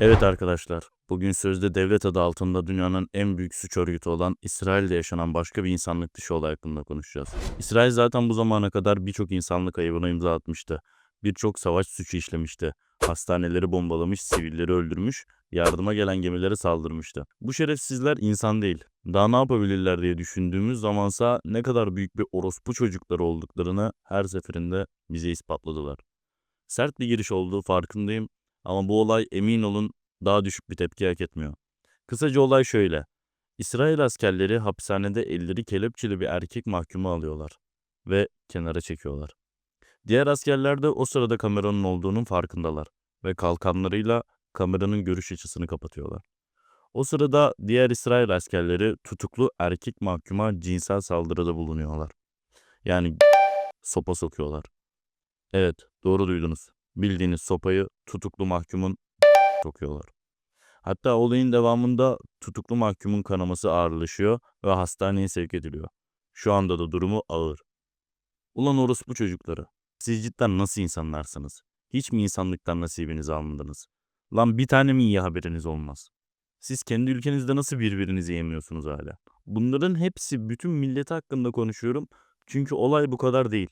Evet arkadaşlar, bugün sözde devlet adı altında dünyanın en büyük suç örgütü olan İsrail'de yaşanan başka bir insanlık dışı olay hakkında konuşacağız. İsrail zaten bu zamana kadar birçok insanlık ayıbına imza atmıştı. Birçok savaş suçu işlemişti. Hastaneleri bombalamış, sivilleri öldürmüş, yardıma gelen gemilere saldırmıştı. Bu şerefsizler insan değil. Daha ne yapabilirler diye düşündüğümüz zamansa ne kadar büyük bir orospu çocukları olduklarını her seferinde bize ispatladılar. Sert bir giriş olduğu farkındayım ama bu olay emin olun daha düşük bir tepki hak etmiyor. Kısaca olay şöyle. İsrail askerleri hapishanede elleri kelepçeli bir erkek mahkumu alıyorlar ve kenara çekiyorlar. Diğer askerler de o sırada kameranın olduğunun farkındalar ve kalkanlarıyla kameranın görüş açısını kapatıyorlar. O sırada diğer İsrail askerleri tutuklu erkek mahkuma cinsel saldırıda bulunuyorlar. Yani sopa sokuyorlar. Evet, doğru duydunuz. Bildiğiniz sopayı tutuklu mahkumun sokuyorlar. Hatta olayın devamında tutuklu mahkumun kanaması ağırlaşıyor ve hastaneye sevk ediliyor. Şu anda da durumu ağır. Ulan orospu çocukları. Siz cidden nasıl insanlarsınız? Hiç mi insanlıktan nasibinizi almadınız? Lan bir tane mi iyi haberiniz olmaz? Siz kendi ülkenizde nasıl birbirinizi yemiyorsunuz hala? Bunların hepsi bütün milleti hakkında konuşuyorum. Çünkü olay bu kadar değil.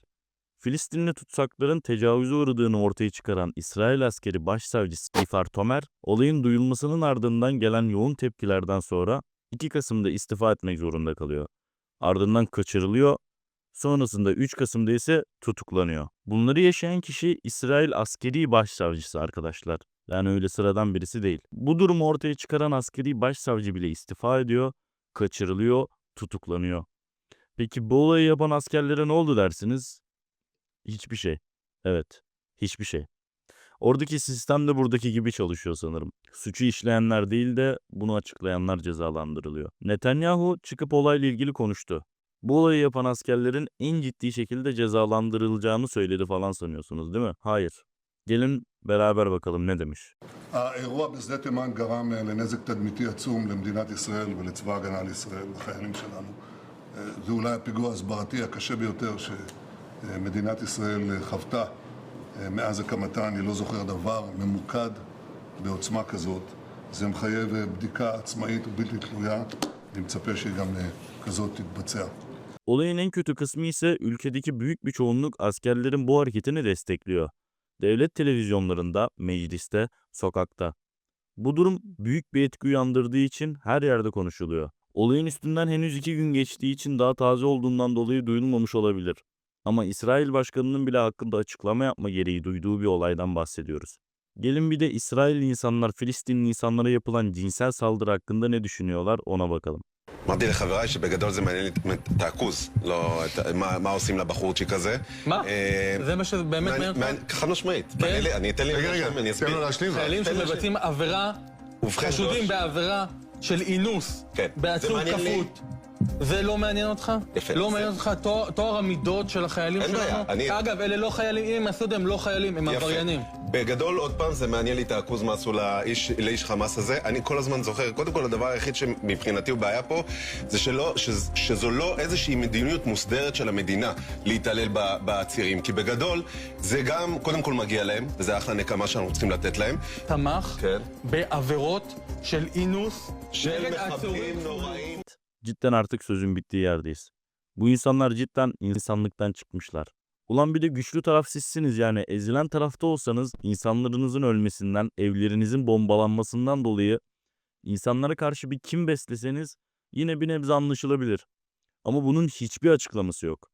Filistinli tutsakların tecavüze uğradığını ortaya çıkaran İsrail askeri başsavcısı İfar Tomer, olayın duyulmasının ardından gelen yoğun tepkilerden sonra 2 Kasım'da istifa etmek zorunda kalıyor. Ardından kaçırılıyor, sonrasında 3 Kasım'da ise tutuklanıyor. Bunları yaşayan kişi İsrail askeri başsavcısı arkadaşlar. Yani öyle sıradan birisi değil. Bu durumu ortaya çıkaran askeri başsavcı bile istifa ediyor, kaçırılıyor, tutuklanıyor. Peki bu olayı yapan askerlere ne oldu dersiniz? Hiçbir şey. Evet, hiçbir şey. Oradaki sistem de buradaki gibi çalışıyor sanırım. Suçu işleyenler değil de bunu açıklayanlar cezalandırılıyor. Netanyahu çıkıp olayla ilgili konuştu. Bu olayı yapan askerlerin en ciddi şekilde cezalandırılacağını söyledi falan sanıyorsunuz değil mi? Hayır. Gelin beraber bakalım ne demiş. האירוע בשדה תימן גרם אה, לנזק תדמיתי עצום למדינת ישראל ולצבא ההגנה לישראל, לחיילים שלנו. אה, זה אולי הפיגוע ההסברתי הקשה ביותר שמדינת ישראל אה, חוותה אה, מאז הקמתה. אני לא זוכר דבר ממוקד בעוצמה כזאת. זה מחייב אה, בדיקה עצמאית ובלתי תלויה. אני מצפה שגם אה, כזאת תתבצע. Olayın en kötü kısmı ise ülkedeki büyük bir çoğunluk askerlerin bu hareketini destekliyor. Devlet televizyonlarında, mecliste, sokakta. Bu durum büyük bir etki uyandırdığı için her yerde konuşuluyor. Olayın üstünden henüz iki gün geçtiği için daha taze olduğundan dolayı duyulmamış olabilir. Ama İsrail Başkanı'nın bile hakkında açıklama yapma gereği duyduğu bir olaydan bahsediyoruz. Gelin bir de İsrailli insanlar Filistinli insanlara yapılan cinsel saldırı hakkında ne düşünüyorlar ona bakalım. אמרתי לחבריי שבגדול זה מעניין את העכוז, לא את, מה, מה עושים לבחורצ'יק הזה. מה? אה, זה מה שבאמת מעניין אותך? מעניין- חד משמעית. מעניין לי- אני אתן לי... רגע, רגע, אני תן אסביר. לו להשלים. חיילים תן לי שמבצעים עבירה, ובכן, חשודים לא- בעבירה של אינוס, כן. זה בעצור מעניין לי. כפות. זה לא מעניין אותך? יפה. לא מעניין אותך טוהר- המידות של החיילים אין שלנו? בעיה, אני- אגב, אלה לא חיילים, אם הם עשו את זה, הם לא חיילים, הם. עבריינים. בגדול, עוד פעם, זה מעניין לי את העכוז מה עשו לאיש, לאיש חמאס הזה. אני כל הזמן זוכר, קודם כל, הדבר היחיד שמבחינתי הוא בעיה פה, זה שלא, שז, שזו לא איזושהי מדיניות מוסדרת של המדינה להתעלל בעצירים. כי בגדול, זה גם, קודם כל מגיע להם, וזה אחלה נקמה שאנחנו צריכים לתת להם. תמך כן. בעבירות של אינוס של מחבלים. נוראים. Cidden artık sözün bittiği yerdeyiz. Bu insanlar cidden insanlıktan çıkmışlar. Ulan bir de güçlü taraf sizsiniz yani ezilen tarafta olsanız insanlarınızın ölmesinden, evlerinizin bombalanmasından dolayı insanlara karşı bir kim besleseniz yine bir nebze anlaşılabilir. Ama bunun hiçbir açıklaması yok.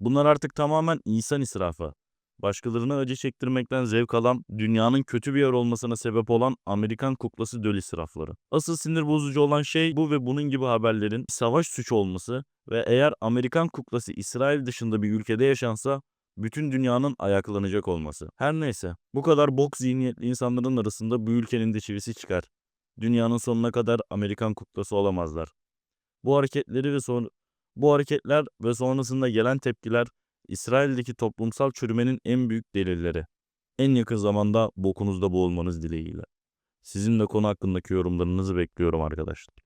Bunlar artık tamamen insan israfı. Başkalarına acı çektirmekten zevk alan, dünyanın kötü bir yer olmasına sebep olan Amerikan kuklası döl israfları. Asıl sinir bozucu olan şey bu ve bunun gibi haberlerin savaş suçu olması ve eğer Amerikan kuklası İsrail dışında bir ülkede yaşansa bütün dünyanın ayaklanacak olması. Her neyse bu kadar bok zihniyetli insanların arasında bu ülkenin de çivisi çıkar. Dünyanın sonuna kadar Amerikan kuklası olamazlar. Bu hareketleri ve son bu hareketler ve sonrasında gelen tepkiler İsrail'deki toplumsal çürümenin en büyük delilleri. En yakın zamanda bokunuzda boğulmanız dileğiyle. Sizin de konu hakkındaki yorumlarınızı bekliyorum arkadaşlar.